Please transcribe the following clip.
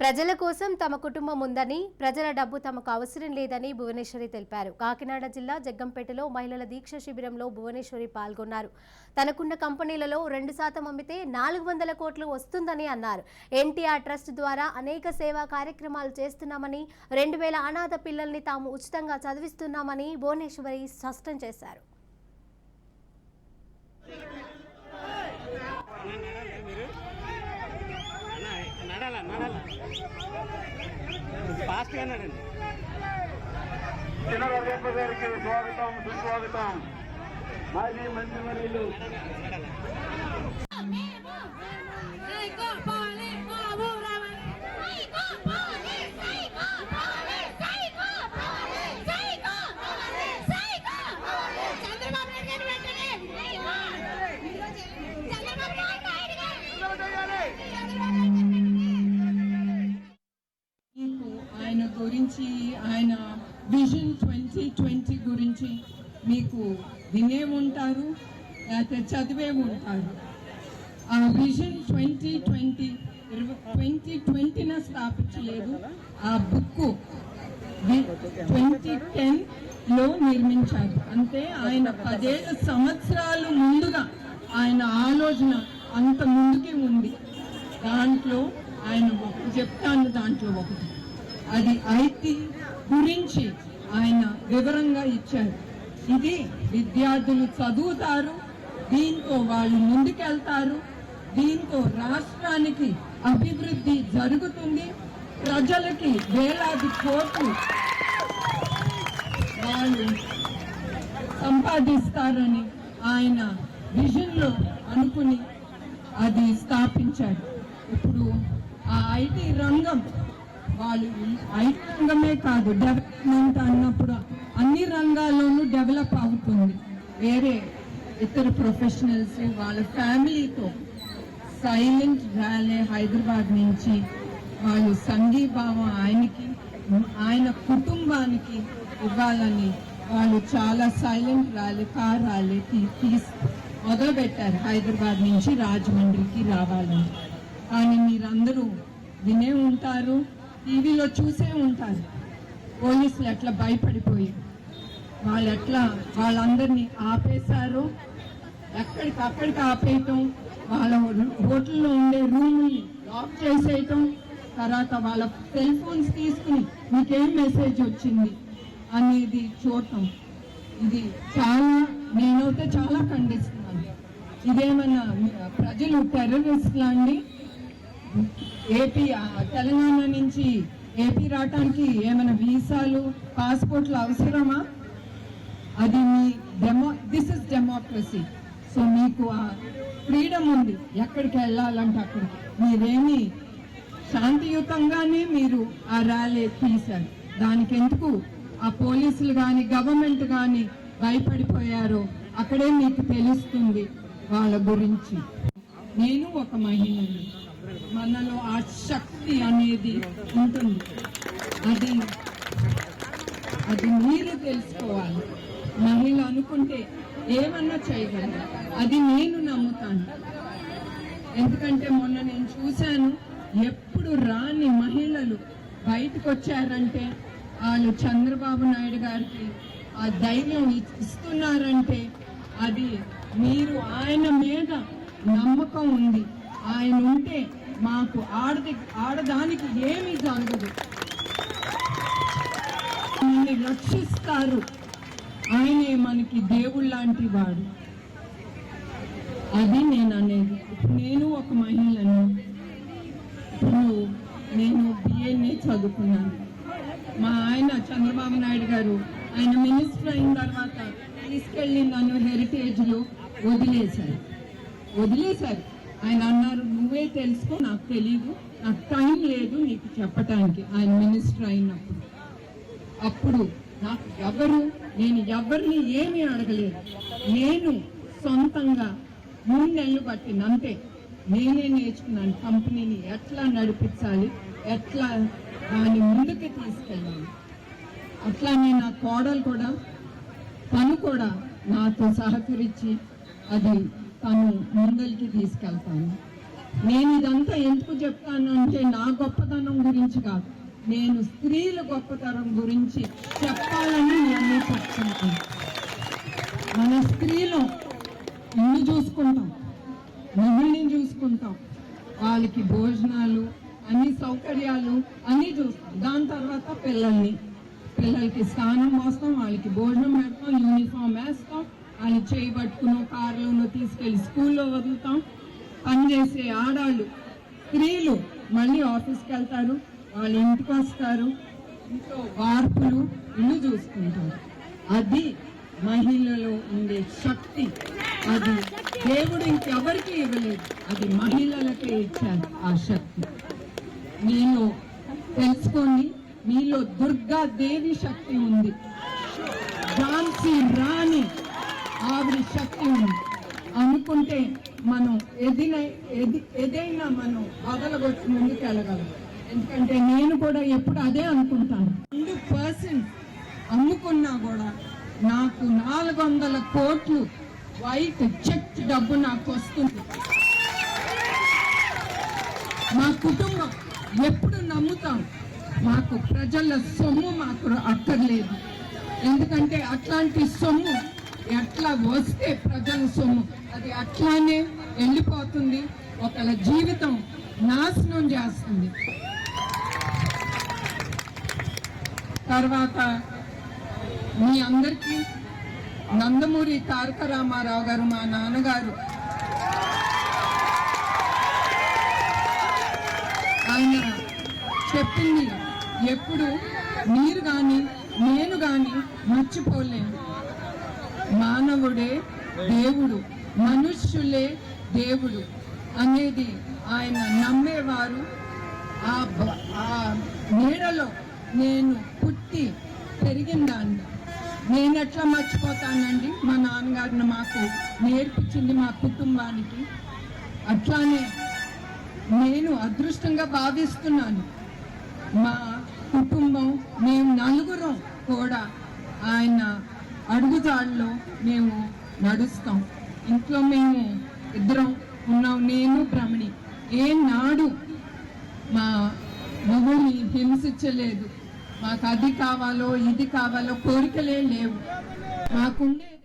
ప్రజల కోసం తమ కుటుంబం ఉందని ప్రజల డబ్బు తమకు అవసరం లేదని భువనేశ్వరి తెలిపారు. కాకినాడ జిల్లా జగ్గంపేటలో మహిళల దీక్ష శిబిరంలో భువనేశ్వరి పాల్గొన్నారు. తనకున్న కంపెనీలలో రెండు శాతం అమ్మితే నాలుగు వందల కోట్లు వస్తుందని అన్నారు. ఎన్టీఆర్ ట్రస్ట్ ద్వారా అనేక సేవా కార్యక్రమాలు చేస్తున్నామని రెండు వేల అనాథ పిల్లల్ని తాము ఉచితంగా చదివిస్తున్నామని భువనేశ్వరి స్పష్టం చేశారు. నడాల నడాల ఫాస్ట్గా నడండి. చిన్నగొప్ప గారికి స్వాగతం సుస్వాగతం. మాజీ మంత్రివర్యులు. గురించి ఆయన విజన్ ట్వంటీ ట్వంటీ గురించి మీకు వినే ఉంటారు లేకపోతే చదివే ఉంటారు ఆ విజన్ ట్వంటీ ట్వంటీ ట్వంటీ ట్వంటీన స్థాపించలేదు. ఆ బుక్ ట్వంటీ టెన్లో నిర్మించారు. అంటే ఆయన పదేళ్ళ సంవత్సరాలు ముందుగా ఆయన ఆలోచన అంత ముందుకే ఉంది. దాంట్లో ఆయన చెప్తాను దాంట్లో ఒకటి. అది ఐటీ గురించి ఆయన వివరంగా ఇచ్చారు. ఇది విద్యార్థులు చదువుతారు దీంతో వాళ్ళు ముందుకెళ్తారు దీంతో రాష్ట్రానికి అభివృద్ధి జరుగుతుంది ప్రజలకి వేలాది కోట్లు వాళ్ళు సంపాదిస్తారని ఆయన విజన్లో అనుకుని అది స్థాపించారు. ఇప్పుడు ఆ ఐటీ రంగం వాళ్ళు ఐటీ రంగమే కాదు డెవలప్మెంట్ అన్నప్పుడు అన్ని రంగాల్లోనూ డెవలప్ అవుతుంది. వేరే ఇతర ప్రొఫెషనల్స్ వాళ్ళ ఫ్యామిలీతో సైలెంట్ ర్యాలీ హైదరాబాద్ నుంచి వాళ్ళు సంఘీభావం ఆయనకి ఆయన కుటుంబానికి ఇవ్వాలని వాళ్ళు చాలా సైలెంట్ ర్యాలీ కార్ ర్యాలీ తీ- తీసి మొదలుపెట్టారు హైదరాబాద్ నుంచి రాజమండ్రికి రావాలని. కానీ మీరందరూ వినే ఉంటారు టీవీలో చూసే ఉంటారు. పోలీసులు ఎట్లా భయపడిపోయి వాళ్ళు ఎట్లా వాళ్ళందరినీ ఆపేశారు. ఎక్కడికి అక్కడికి ఆపేయటం వాళ్ళ హోటల్లో ఉండే రూమ్ని లాక్ చేసేయటం తర్వాత వాళ్ళ సెల్ ఫోన్స్ తీసుకుని మీకేం మెసేజ్ వచ్చింది అనేది చూడటం. ఇది చాలా నేనైతే చాలా ఖండిస్తున్నాను. ఇదేమన్నా ప్రజలు టెర్రరిస్ట్లా అండి? ఏపీ తెలంగాణ నుంచి ఏపీ రావటానికి ఏమైనా వీసాలు పాస్పోర్ట్లు అవసరమా? అది మీ demo this is democracy. So మీకు ఆ ఫ్రీడమ్ ఉంది ఎక్కడికి వెళ్ళాలంటే అక్కడికి. మీరేమి శాంతియుతంగానే మీరు ఆ ర్యాలీ తీశారు. దానికి ఎందుకు ఆ పోలీసులు కానీ గవర్నమెంట్ కానీ భయపడిపోయారో అక్కడే మీకు తెలుస్తుంది వాళ్ళ గురించి. నేను ఒక మహిళని. మనలో ఆ శక్తి అనేది ఉంటుంది. అది అది మీరు తెలుసుకోవాలి. మహిళ అనుకుంటే ఏమన్నా చేయగలరు అది నేను నమ్ముతాను. ఎందుకంటే మొన్న నేను చూశాను ఎప్పుడు రాని మహిళలు బయటకు వచ్చారంటే వాళ్ళు చంద్రబాబు నాయుడు గారికి ఆ ధైర్యం ఇస్తున్నారంటే అది మీరు ఆయన మీద నమ్మకం ఉంది. ఆయన ఉంటే మాకు ఆడది ఆడదానికి ఏమీ జరగదు. మనల్ని రక్షిస్తారు. ఆయనే మనకి దేవుళ్ళ లాంటి వాడు. అది నేను అనేది. నేను ఒక మహిళను. ఇప్పుడు నేను బిఎన్ఏ చదువుకున్నాను. మా ఆయన చంద్రబాబు నాయుడు గారు ఆయన మినిస్టర్ అయిన తర్వాత తీసుకెళ్ళి నన్ను హెరిటేజ్లో వదిలేశారు. వదిలేశారు. ఆయన అన్నారు నువ్వే తెలుసుకో నాకు తెలీదు. నాకు టైం లేదు నీకు చెప్పటానికి. ఆయన మినిస్టర్ అయినప్పుడు. అప్పుడు నాకు ఎవరు నేను ఎవరిని ఏమీ అడగలేదు. నేను సొంతంగా మూడు నెలలు నేనే నేర్చుకున్నాను కంపెనీని ఎట్లా నడిపించాలి ఎట్లా దాన్ని ముందుకు తీసుకెళ్ళాలి. అట్లానే నా కోడలు కూడా తను కూడా నాతో సహకరించి అది తను ముందరికి తీసుకెళ్తాను. నేను ఇదంతా ఎందుకు చెప్తాను అంటే నా గొప్పతనం గురించి కాదు. నేను స్త్రీల గొప్పతనం గురించి చెప్పాలని నేను చెప్తున్నాను. మన స్త్రీలు ఇల్లు చూసుకుంటాం. మిమ్మల్ని చూసుకుంటాం. వాళ్ళకి భోజనాలు అన్ని సౌకర్యాలు అన్నీ చూస్తాం. దాని తర్వాత పిల్లల్ని పిల్లలకి స్నానం పోస్తాం వాళ్ళకి భోజనం పెడతాం యూనిఫామ్ వేస్తాం. వాళ్ళు చేయి పట్టుకుని కారులోనో తీసుకెళ్ళి స్కూల్లో వదులుతాం. పనిచేసే ఆడాళ్ళు స్త్రీలు మళ్ళీ ఆఫీస్కి వెళ్తారు వాళ్ళ ఇంటికి వస్తారు. ఇంట్లో వార్పులు ఇల్లు చూసుకుంటారు. అది మహిళలో ఉండే శక్తి. అది దేవుడు ఇంకెవరికి ఇవ్వలేదు. అది మహిళలకే ఇచ్చారు ఆ శక్తి. నేను తెలుసుకోండి మీలో దుర్గా దేవి శక్తి ఉంది. ఝాన్సీ రాణి ఆవిడ శక్తి ఉంది అనుకుంటే మనం ఎదిన ఎది ఏదైనా మనం వదలగొట్టి ముందుకు వెళ్ళగలం. ఎందుకంటే నేను కూడా ఎప్పుడు అదే అనుకుంటాను. హండ్రెడ్ పర్సెంట్ అమ్ముకున్నా కూడా నాకు నాలుగు వందల కోట్లు వైట్ చెక్ డబ్బు నాకు వస్తుంది. మా కుటుంబం ఎప్పుడు నమ్ముతాం? మాకు ప్రజల సొమ్ము మాకు అక్కర్లేదు. ఎందుకంటే అట్లాంటి సొమ్ము ఎట్లా వస్తే ప్రజల సొమ్ము? అది అట్లానే వెళ్ళిపోతుంది. ఒకళ్ళ జీవితం నాశనం చేస్తుంది. తర్వాత మీ అందరికీ నందమూరి తారక రామారావు గారు మా నాన్నగారు. ఆయన చెప్పింది ఎప్పుడు మీరు కానీ నేను కానీ మర్చిపోలేను. మానవుడే దేవుడు మనుష్యులే దేవుడు అనేది ఆయన నమ్మేవారు. ఆ ఆ నీడలో నేను పుట్టి పెరిగిందాన్ని. నేను ఎట్లా మర్చిపోతానండి? మా నాన్నగారిని మాకు నేర్పించింది మా కుటుంబానికి. అట్లానే నేను అదృష్టంగా భావిస్తున్నాను. మా కుటుంబం మేము నలుగురం కూడా ఆయన అడుగుజాడలో మేము నడుస్తాం. ఇంట్లో మేము ఇద్దరం ఉన్నాం. నేను భ్రమణి ఏ నాడు మా మొగుడిని హింసించలేదు. మాకు అది కావాలో ఇది కావాలో కోరికలే లేవు. మాకుండే